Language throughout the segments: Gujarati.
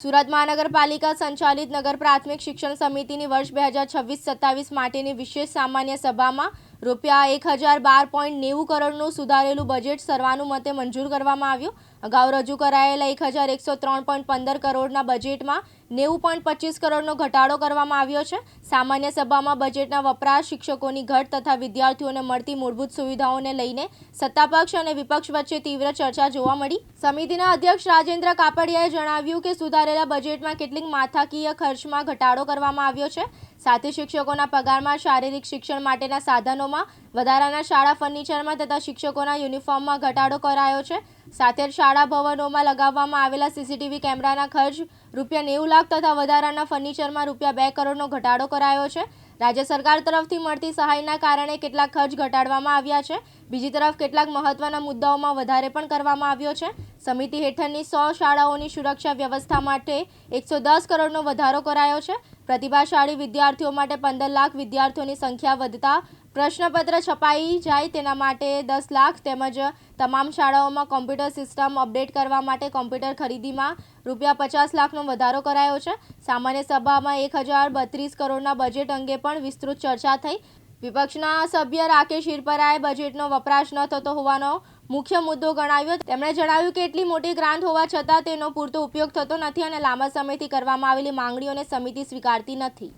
સુરત મહાનગરપાલિકા સંચાલિત નગર પ્રાથમિક શિક્ષણ સમિતિની વર્ષ બે હજાર છવ્વીસ સત્તાવીસ માટેની વિશેષ સામાન્ય સભામાં રૂપિયા એક હજાર બાર પોઈન્ટ નેવું કરોડનું સુધારેલું બજેટ સર્વાનુમતે મંજૂર કરવામાં આવ્યું. અગાઉ રજૂ કરાયેલા એક હજાર એકસો ત્રણ પોઈન્ટ પંદર કરોડના બજેટમાં નેવું પોઈન્ટ પચીસ કરોડનો ઘટાડો કરવામાં આવ્યો છે. સામાન્ય સભામાં બજેટના વપરાશ શિક્ષકોની ઘટ તથા વિદ્યાર્થીઓને મળતી મૂળભૂત સુવિધાઓને લઈને સત્તાપક્ષ અને વિપક્ષ વચ્ચે તીવ્ર ચર્ચા જોવા મળી. સમિતિના અધ્યક્ષ રાજેન્દ્ર કાપડિયાએ જણાવ્યું કે સુધારેલા બજેટમાં કેટલીક માથાકીય ખર્ચમાં ઘટાડો કરવામાં આવ્યો છે. સાથે શિક્ષકોના પગારમાં શારીરિક શિક્ષણ માટેના સાધનોમાં, વધારાના શાળા ફર્નિચરમાં તથા શિક્ષકોના યુનિફોર્મમાં ઘટાડો કરાયો છે. સાથે શાળા ભવનોમાં લગાવવામાં આવેલા સીસીટીવી કેમેરાના ખર્ચ રૂપિયા નેવું લાખ તથા વધારાના ફર્નિચરમાં રૂપિયા બે કરોડનો ઘટાડો કરાયો છે. રાજ્ય સરકાર તરફથી મળતી સહાયના કારણે કેટલાક ખર્ચ ઘટાડવામાં આવ્યા છે. બીજી તરફ કેટલાક મહત્વના મુદ્દાઓમાં વધારે પણ કરવામાં આવ્યો છે. સમિતિ હેઠળની સો શાળાઓની સુરક્ષા વ્યવસ્થા માટે એકસો દસ કરોડનો વધારો કરાયો છે. પ્રતિભાશાળી વિદ્યાર્થીઓ માટે પંદર લાખ વિદ્યાર્થીઓની સંખ્યા વધતા પ્રશ્નપત્ર છપાઈ જાય તેના માટે દસ લાખ તેમજ તમામ શાળાઓમાં કોમ્પ્યુટર સિસ્ટમ અપડેટ કરવા માટે કોમ્પ્યુટર ખરીદીમાં રૂપિયા પચાસ લાખનો વધારો કરાયો છે. સામાન્ય સભામાં એક હજાર બત્રીસ કરોડના બજેટ અંગે પણ વિસ્તૃત ચર્ચા થઈ. વિપક્ષના સભ્ય રાકેશ હિરપરાએ બજેટનો વપરાશ ન થતો હોવાનો મુખ્ય મુદ્દો ગણાવ્યો. તેમણે જણાવ્યું કે એટલી મોટી ગ્રાન્ટ હોવા છતાં તેનો પૂરતો ઉપયોગ થતો નથી અને લાંબા સમયથી કરવામાં આવેલી માંગણીઓને સમિતિ સ્વીકારતી નથી.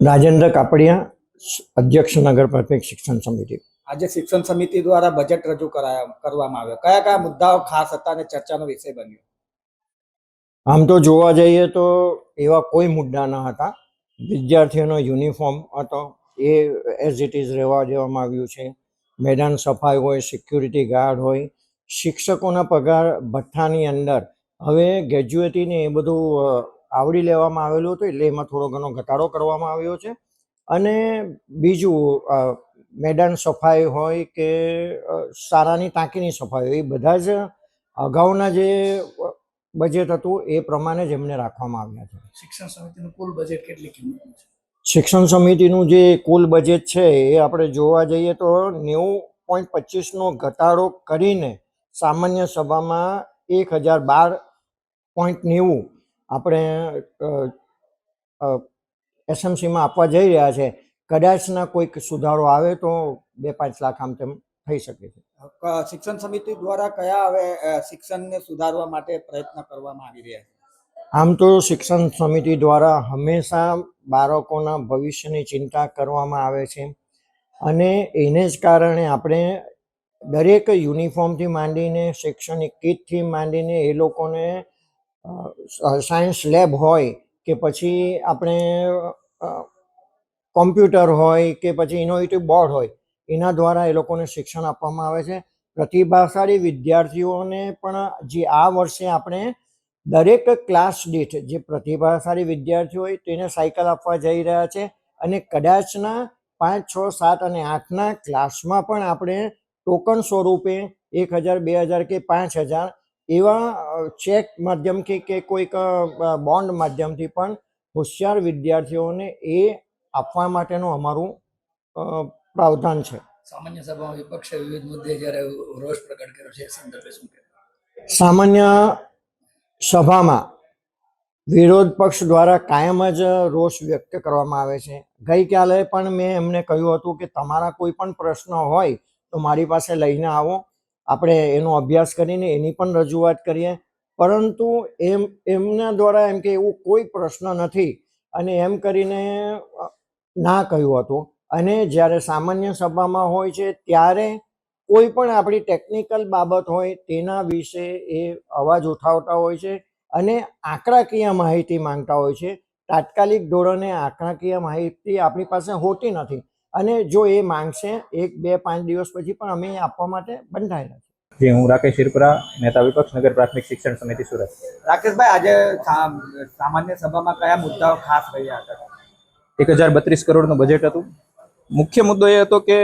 રાજેન્દ્ર કાપડિયા અધ્યક્ષ નગર પ્રાથમિક શિક્ષણ સમિતિ. આજે શિક્ષણ સમિતિ દ્વારા બજેટ રજૂ કરાયા કરવામાં આવ્યો. કયા કયા મુદ્દાઓ ખાસ હતા અને ચર્ચાનો વિષય બન્યો? આમ તો જોવા જઈએ તો એવા કોઈ મુદ્દા ન હતા. વિદ્યાર્થીઓનો યુનિફોર્મ હતો. એ એઝ ઇટ ઇઝ રહેવા દેવામાં આવ્યું છે. મેદાન સફાઈ હોય સિક્યુરિટી ગાર્ડ હોય શિક્ષકોના પગાર ભથ્થાની અંદર. હવે ગ્રેજ્યુએટીને એ બધું આવડી આવરી લેવામાં આવેલું હતું એટલે એમાં થોડો ઘણો ઘટાડો કરવામાં આવ્યો છે. અને બીજું મેદાન સફાઈ હોય કે સારાની ટાંકીની સફાઈ હોય એ બધા જ અગાઉના જે બજેટ હતું એ પ્રમાણે જ એમને રાખવામાં આવ્યા છે. શિક્ષણ સમિતિનું કુલ બજેટ કેટલી કિંમત છે? શિક્ષણ સમિતિનું જે કુલ બજેટ છે એ આપણે જોવા જઈએ તો નેવું પોઈન્ટ પચીસનો ઘટાડો કરીને સામાન્ય સભામાં એક હજાર બાર પોઈન્ટ નેવું આપણે એસએમસીમાં આપવા જઈ રહ્યા છે. કદાચના કોઈક સુધારો આવે તો બે પાંચ લાખ આમ તેમ થઈ શકે છે. શિક્ષણ સમિતિ દ્વારા કયા હવે શિક્ષણને સુધારવા માટે પ્રયત્ન કરવામાં આવી રહ્યા છે? આમ તો શિક્ષણ સમિતિ દ્વારા હંમેશા બાળકોના ભવિષ્યની ચિંતા કરવામાં આવે છે. અને એને જ કારણે આપણે દરેક યુનિફોર્મથી માંડીને શૈક્ષણિક કીટથી માંડીને એ લોકોને સાયન્સ લેબ હોય કે પછી આપણે કોમ્પ્યુટર હોય કે પછી ઇનોવેટિવ બોર્ડ હોય, એના દ્વારા એ લોકોને શિક્ષણ આપવામાં આવે છે. પ્રતિભાશાળી વિદ્યાર્થીઓને પણ જે આ વર્ષે આપણે દરેક ક્લાસ દીઠ જે પ્રતિભાશાળી વિદ્યાર્થીઓ હોય તેને સાયકલ આપવા જઈ રહ્યા છે અને કદાચના પાંચ, છ, સાત અને આઠના ક્લાસમાં પણ આપણે ટોકન સ્વરૂપે એક હજાર, બે હજાર કે પાંચ હજાર એવા ચેક માધ્યમથી કે કોઈક બોન્ડ માધ્યમથી પણ હોશિયાર વિદ્યાર્થીઓને એ આપવા માટેનું અમારું પ્રાવધાન છે. સામાન્ય સભામાં વિપક્ષે વિવિધ મુદ્દે જ્યારે રોષ પ્રગટ કર્યો છે સંદર્ભે શું સામાન્ય સભામાં વિરોધ પક્ષ દ્વારા કાયમ જ રોષ વ્યક્ત કરવામાં આવે છે. ગઈકાલે પણ મેં એમને કહ્યું હતું કે તમારા કોઈ પણ પ્રશ્ન હોય તો મારી પાસે લઈને આવો. આપણે એનો અભ્યાસ કરીને એની પણ રજૂઆત કરીએ. પરંતુ એમ, એમના દ્વારા એમ કે એવું કોઈ પ્રશ્ન નથી. અને એમ કરીને ના કહ્યું હતું. અને જ્યારે સામાન્ય સભામાં હોય છે, ત્યારે કોઈ પણ આપણી ટેકનિકલ બાબત હોય, તેના વિશે એ અવાજ ઉઠાવતા હોય છે અને આંકડાકીય માહિતી માંગતા હોય છે. તાત્કાલિક ધોરણે આંકડાકીય માહિતી આપણી પાસે હોતી નથી. અને જો એ માંગશે એક બે પાંચ દિવસ પછી પણ અમે એ આપવા માટે બંધાયેલા છે જી હું રાકેશ શિરપુરા નેતા વિપક્ષ નગર પ્રાથમિક શિક્ષણ સમિતિ સુરત. રાકેશભાઈ આજે સામાન્ય સભામાં કયા મુદ્દાઓ ખાસ રહ્યા હતા? એક હજાર બત્રીસ કરોડનું બજેટ હતું. મુખ્ય મુદ્દો એ હતો કે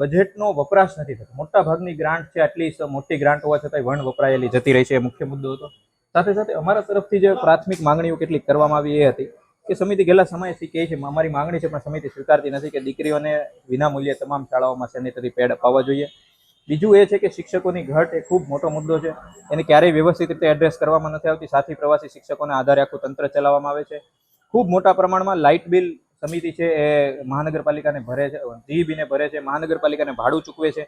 બજેટનો વપરાશ નથી થતો. મોટા ભાગની ગ્રાન્ટ છે આટલી મોટી ગ્રાન્ટ હોવા છતાંય વણ વપરાયેલી જતી રહી છે એ મુખ્ય મુદ્દો હતો. સાથે સાથે અમારા તરફથી જે પ્રાથમિક માંગણીઓ કેટલીક કરવામાં આવી એ હતી. કે સમિતિ ગયેલા સમયથી કહે છે? અમારી માંગણી છે, પણ સમિતિ સ્વીકારતી નથી કે દીકરીઓને વિના મૂલ્યે તમામ શાળાઓમાં સેનિટરી પેડ અપાવવા જોઈએ. બીજું એ છે કે શિક્ષકોની ઘટ એ ખૂબ મોટો મુદ્દો છે. એને ક્યારેય વ્યવસ્થિત રીતે એડ્રેસ કરવામાં નથી આવતી. સાથી પ્રવાસી શિક્ષકોના આધારે આખું તંત્ર ચલાવવામાં આવે છે. ખૂબ મોટા પ્રમાણમાં લાઇટ બિલ સમિતિ છે એ મહાનગરપાલિકાને ભરે છે જીઈબીને ભરે છે, મહાનગરપાલિકાને ભાડું ચૂકવે છે.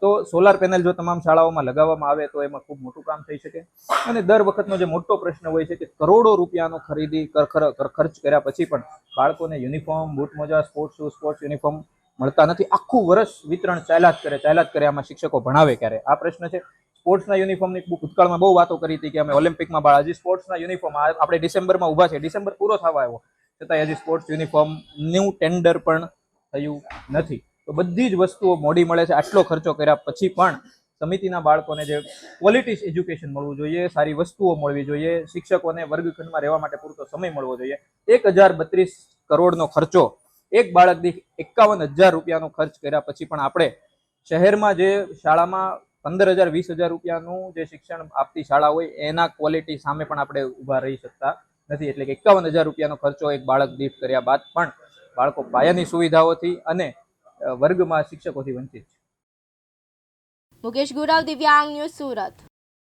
તો સોલાર પેનલ જો તમામ શાળાઓમાં લગાવવામાં આવે તો એમાં ખૂબ મોટું કામ થઈ શકે. અને દર વખતનો જે મોટો પ્રશ્ન હોય છે કે કરોડો રૂપિયાનો ખરીદી ખર- ખર્ચ કર્યા પછી પણ બાળકોને યુનિફોર્મ બૂટ મોજા સ્પોર્ટ્સ શૂઝ સ્પોર્ટ્સ યુનિફોર્મ મળતા નથી. આખું વર્ષ વિતરણ ચાલ્યા જ કરે, ચાલ્યા જ કરે, આમાં શિક્ષકો ભણાવે ક્યારે? આ પ્રશ્ન છે. સ્પોર્ટ્સના યુનિફોર્મની ભૂતકાળમાં બહુ વાતો કરી હતી કે અમે ઓલિમ્પિકમાં બાળ હજી સ્પોર્ટ્સના યુનિફોર્મ આપણે ડિસેમ્બરમાં ઊભા છે ડિસેમ્બર પૂરો થવા આવ્યો. છતાં હજી સ્પોર્ટ્સ યુનિફોર્મનું ટેન્ડર પણ થયું નથી. તો બધી જ વસ્તુઓ મોડી મળે છે. આટલો ખર્ચો કર્યા પછી પણ સમિતિના બાળકોને જે ક્વોલિટી એજ્યુકેશન મળવું જોઈએ, સારી વસ્તુઓ મળવી જોઈએ, શિક્ષકોને વર્ગખંડમાં રહેવા માટે પૂરતો સમય મળવો જોઈએ. એક હજાર બત્રીસ કરોડનો ખર્ચો એક બાળક દીઠ એકાવન હજાર રૂપિયાનો ખર્ચ કર્યા પછી પણ આપણે શહેરમાં જે શાળામાં પંદર હજાર, વીસ હજાર રૂપિયાનું જે શિક્ષણ આપતી શાળા હોય, એના ક્વોલિટી સામે પણ આપણે ઊભા રહી શકતા નથી. એટલે કે એકાવન હજાર રૂપિયાનો ખર્ચો એક બાળક દીઠ કર્યા બાદ પણ બાળકો પાયાની સુવિધાઓથી અને વર્ગમાં શિક્ષકોથી વંચિત છે. મુકેશ ગુરાવ દિવ્યાંગ ન્યૂઝ સુરત.